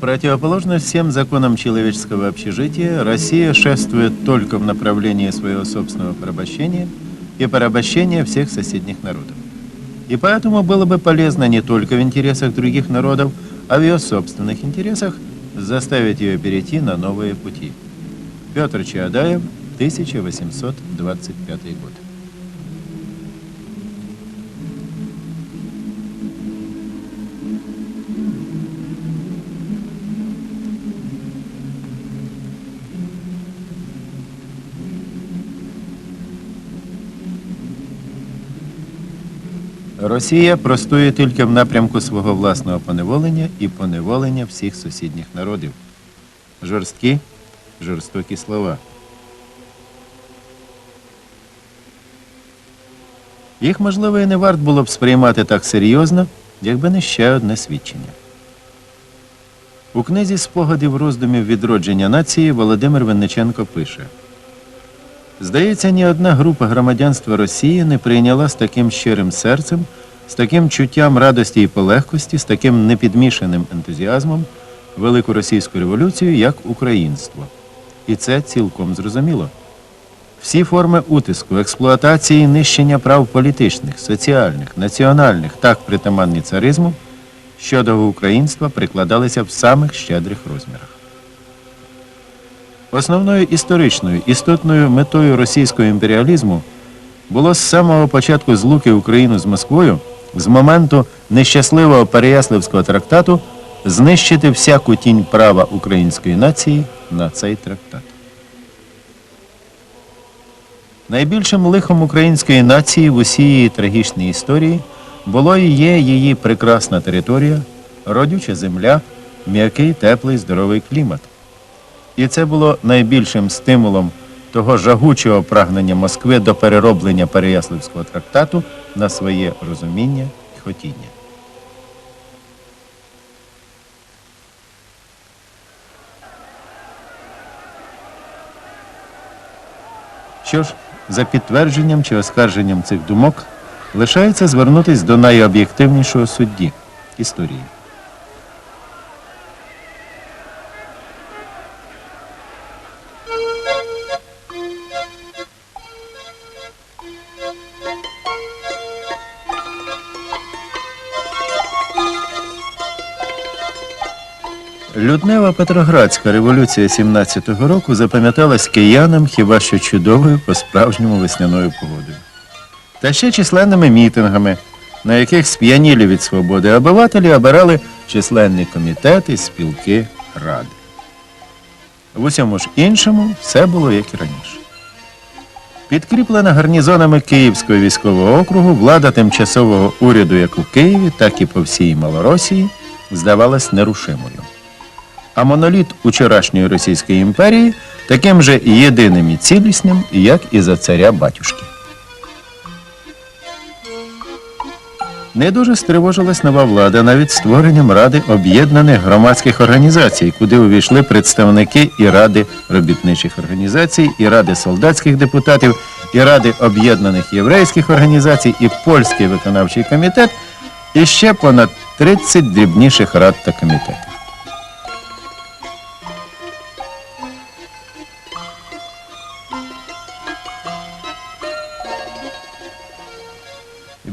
Противоположно всем законам человеческого общежития, Россия шествует только в направлении своего собственного порабощения и порабощения всех соседних народов. И поэтому было бы полезно не только в интересах других народов, а в ее собственных интересах заставить ее перейти на новые пути. Петр Чаадаев, 1825 год. Росія простує тільки в напрямку свого власного поневолення і поневолення всіх сусідніх народів. Жорсткі, жорстокі слова. Їх, можливо, і не варт було б сприймати так серйозно, якби не ще одне свідчення. У книзі спогадів роздумів відродження нації Володимир Винниченко пише. Здається, ні одна група громадянства Росії не прийняла з таким щирим серцем, з таким чуттям радості і полегкості, з таким непідмішаним ентузіазмом велику російську революцію, як українство. І це цілком зрозуміло. Всі форми утиску, експлуатації, і нищення прав політичних, соціальних, національних, так притаманні царизму, щодо українства прикладалися в самих щедрих розмірах. Основною історичною істотною метою російського імперіалізму було з самого початку злуки України з Москвою, з моменту нещасливого Переяславського трактату, знищити всяку тінь права української нації на цей трактат. Найбільшим лихом української нації в усій її трагічній історії було і є її прекрасна територія, родюча земля, м'який, теплий, здоровий клімат. І це було найбільшим стимулом того жагучого прагнення Москви до перероблення Переяславського трактату на своє розуміння і хотіння. Що ж, за підтвердженням чи оскарженням цих думок лишається звернутися до найоб'єктивнішого судді історії. Люднева Петроградська революція 17-го року запам'яталась киянам хіба що чудовою по-справжньому весняною погодою. Та ще численними мітингами, на яких сп'янілі від свободи обивателі обирали численні комітети, спілки, ради. В усьому ж іншому все було як і раніше. Підкріплена гарнізонами Київського військового округу, влада тимчасового уряду як у Києві, так і по всій Малоросії здавалась нерушимою. А моноліт учорашньої Російської імперії таким же єдиним і цілісним, як і за царя батюшки. Не дуже стривожилась нова влада навіть створенням Ради об'єднаних громадських організацій, куди увійшли представники і Ради робітничих організацій, і Ради солдатських депутатів, і Ради об'єднаних єврейських організацій, і Польський виконавчий комітет, і ще понад 30 дрібніших рад та комітетів.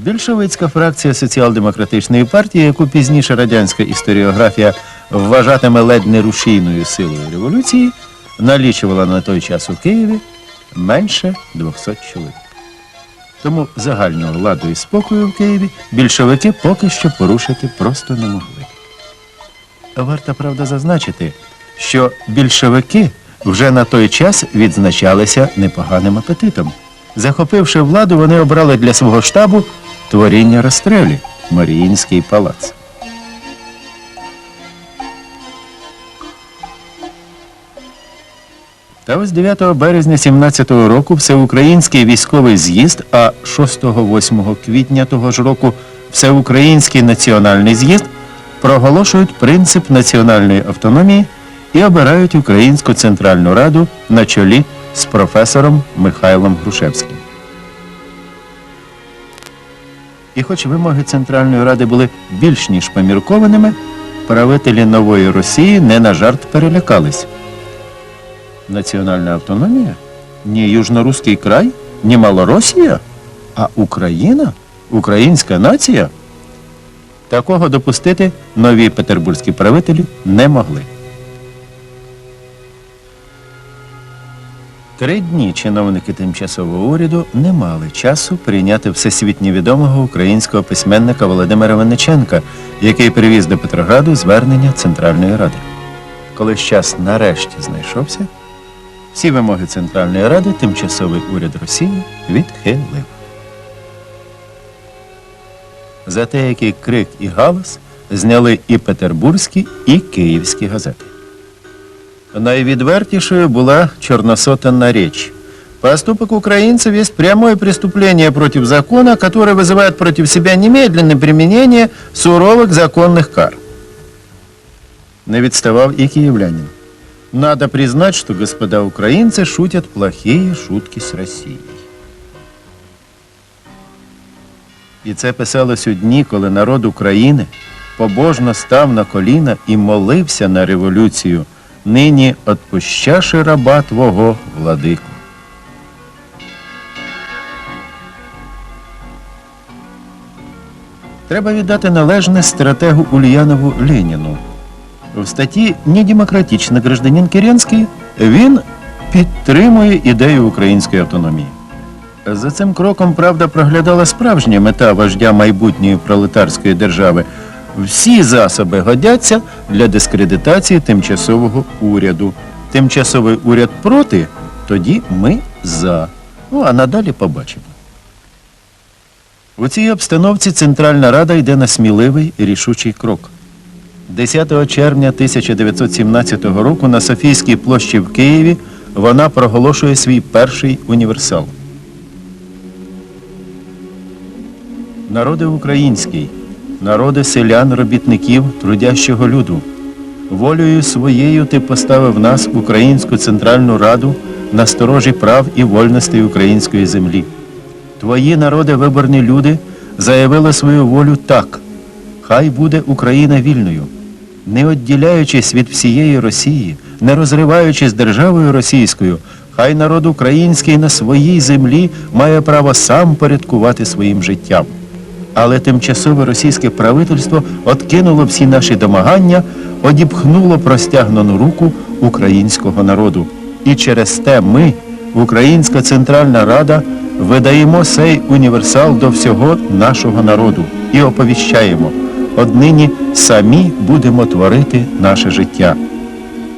Більшовицька фракція соціал-демократичної партії, яку пізніше радянська історіографія вважатиме ледь нерушійною силою революції, налічувала на той час у Києві менше 200 чоловік. Тому загального ладу і спокою в Києві більшовики поки що порушити просто не могли. Варто, правда, зазначити, що більшовики вже на той час відзначалися непоганим апетитом. Захопивши владу, вони обрали для свого штабу творіння Растрелі Маріїнський палац. Та ось 9 березня 17-го року Всеукраїнський військовий з'їзд, а 6-8 квітня того ж року Всеукраїнський національний з'їзд проголошують принцип національної автономії і обирають Українську Центральну Раду на чолі з професором Михайлом Грушевським. І хоч вимоги Центральної Ради були більш ніж поміркованими, правителі нової Росії не на жарт перелякались. Національна автономія? Ні Южноруський край, ні Малоросія, а Україна, українська нація. Такого допустити нові петербурзькі правителі не могли. Три дні чиновники тимчасового уряду не мали часу прийняти всесвітньо відомого українського письменника Володимира Винниченка, який привіз до Петрограду звернення Центральної Ради. Коли час нарешті знайшовся, всі вимоги Центральної Ради тимчасовий уряд Росії відхилив. За те, який крик і галас зняли і петербурзькі, і київські газети. Наивідвертейшую была черносотенна речь. Поступок украинцев есть прямое преступление против закона, которое вызывает против себя немедленное применение суровых законных кар. Не відставав і киевлянин. Надо признать, что господа украинцы шутят плохие шутки с Россией. І це писалось у дні, коли народ України побожно став на коліна і молився на революцію, нині отпущаши раба Твого, владику. Треба віддати належне стратегу Ульянову Леніну. В статті «Недемократичний гражданин Керенський» він підтримує ідею української автономії. За цим кроком, правда, проглядала справжня мета вождя майбутньої пролетарської держави. Всі засоби годяться для дискредитації тимчасового уряду. Тимчасовий уряд проти, тоді ми за. Ну, а надалі побачимо. У цій обстановці Центральна Рада йде на сміливий і рішучий крок. 10 червня 1917 року на Софійській площі в Києві вона проголошує свій перший універсал. Народи український, народи селян, робітників, трудящого люду. Волею своєю ти поставив нас, Українську Центральну Раду, на сторожі прав і вольностей української землі. Твої народи, виборні люди, заявили свою волю так. Хай буде Україна вільною, не відділяючись від всієї Росії, не розриваючись державою російською, хай народ український на своїй землі має право сам порядкувати своїм життям. Але тимчасове російське правительство откинуло всі наші домагання, одіпхнуло простягнену руку українського народу. І через те ми, Українська Центральна Рада, видаємо сей універсал до всього нашого народу і оповіщаємо, однині самі будемо творити наше життя.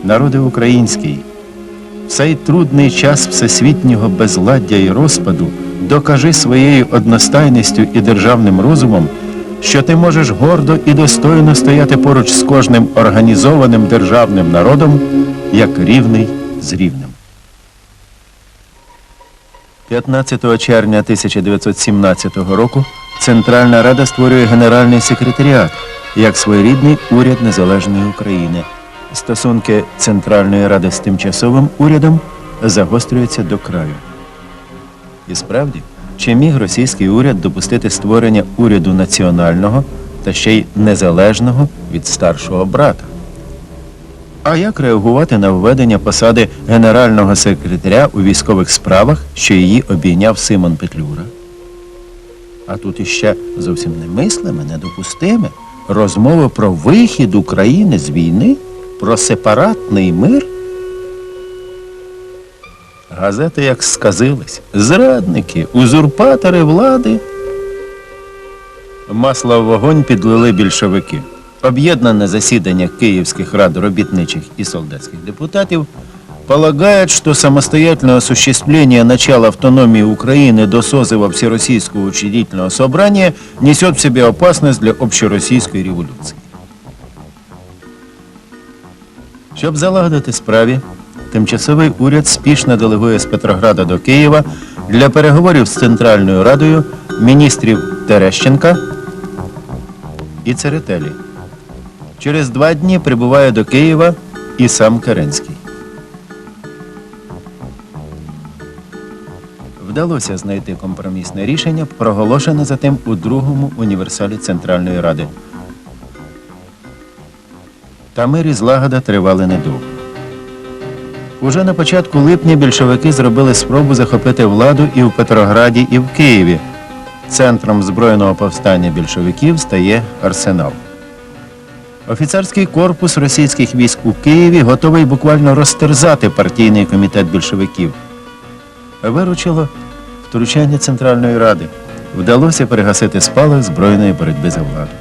Народи український, цей трудний час всесвітнього безладдя і розпаду докажи своєю одностайністю і державним розумом, що ти можеш гордо і достойно стояти поруч з кожним організованим державним народом, як рівний з рівним. 15 червня 1917 року Центральна Рада створює Генеральний секретаріат як своєрідний уряд Незалежної України. Стосунки Центральної Ради з тимчасовим урядом загострюються до краю. І справді, чи міг російський уряд допустити створення уряду національного та ще й незалежного від старшого брата? А як реагувати на введення посади генерального секретаря у військових справах, що її обійняв Симон Петлюра? А тут іще зовсім немислиме, недопустиме розмови про вихід України з війни, про сепаратний мир. Газети як сказились. Зрадники, узурпатори влади. Масло в вогонь підлили більшовики. Об'єднане засідання Київских рад робітничих и солдатских депутатов полагает, что самостоятельное осуществление начала автономии Украины до созыва Всероссийского учредительного собрания несет в себе опасность для общероссийской революции. Щоб залагодити справі, тимчасовий уряд спішно делегує з Петрограда до Києва для переговорів з Центральною Радою міністрів Терещенка і Церетелі. Через два дні прибуває до Києва і сам Керенський. Вдалося знайти компромісне рішення, проголошене затим у другому універсалі Центральної Ради. Та мир і злагода тривали недовго. Уже на початку липня більшовики зробили спробу захопити владу і в Петрограді, і в Києві. Центром збройного повстання більшовиків стає Арсенал. Офіцерський корпус російських військ у Києві готовий буквально розтерзати партійний комітет більшовиків. Виручило втручання Центральної Ради. Вдалося перегасити спалах збройної боротьби за владу.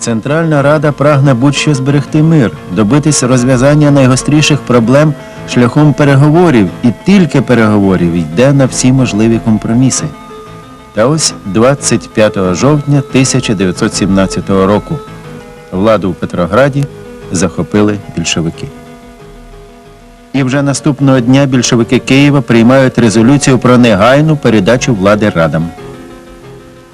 Центральна Рада прагне будь-що зберегти мир, добитись розв'язання найгостріших проблем шляхом переговорів і тільки переговорів йде на всі можливі компроміси. Та ось 25 жовтня 1917 року владу в Петрограді захопили більшовики. І вже наступного дня більшовики Києва приймають резолюцію про негайну передачу влади радам.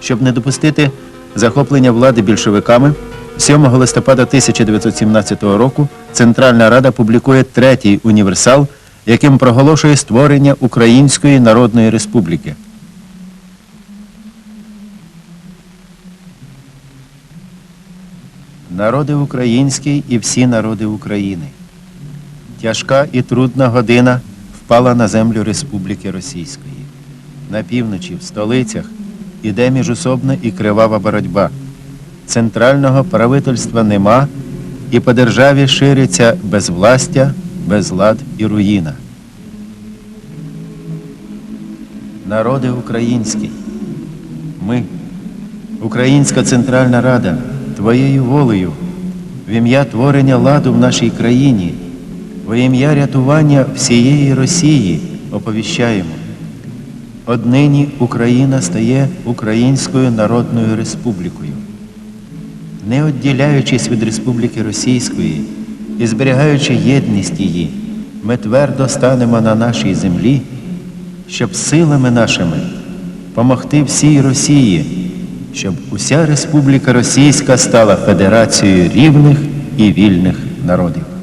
Щоб не допустити захоплення влади більшовиками, 7 листопада 1917 року Центральна Рада публікує третій універсал, яким проголошує створення Української Народної Республіки. Народи український і всі народи України. Тяжка і трудна година впала на землю Республіки Російської. На півночі, в столицях, іде міжусобна і кривава боротьба. Центрального правительства нема, і по державі шириться безвластя, безлад і руїна. Народи український, ми, Українська Центральна Рада, Твоєю волею, в ім'я творення ладу в нашій країні, во ім'я рятування всієї Росії оповіщаємо. Однині Україна стає Українською Народною Республікою. Не відділяючись від Республіки Російської і зберігаючи єдність її, ми твердо станемо на нашій землі, щоб силами нашими помогти всій Росії, щоб уся Республіка Російська стала федерацією рівних і вільних народів.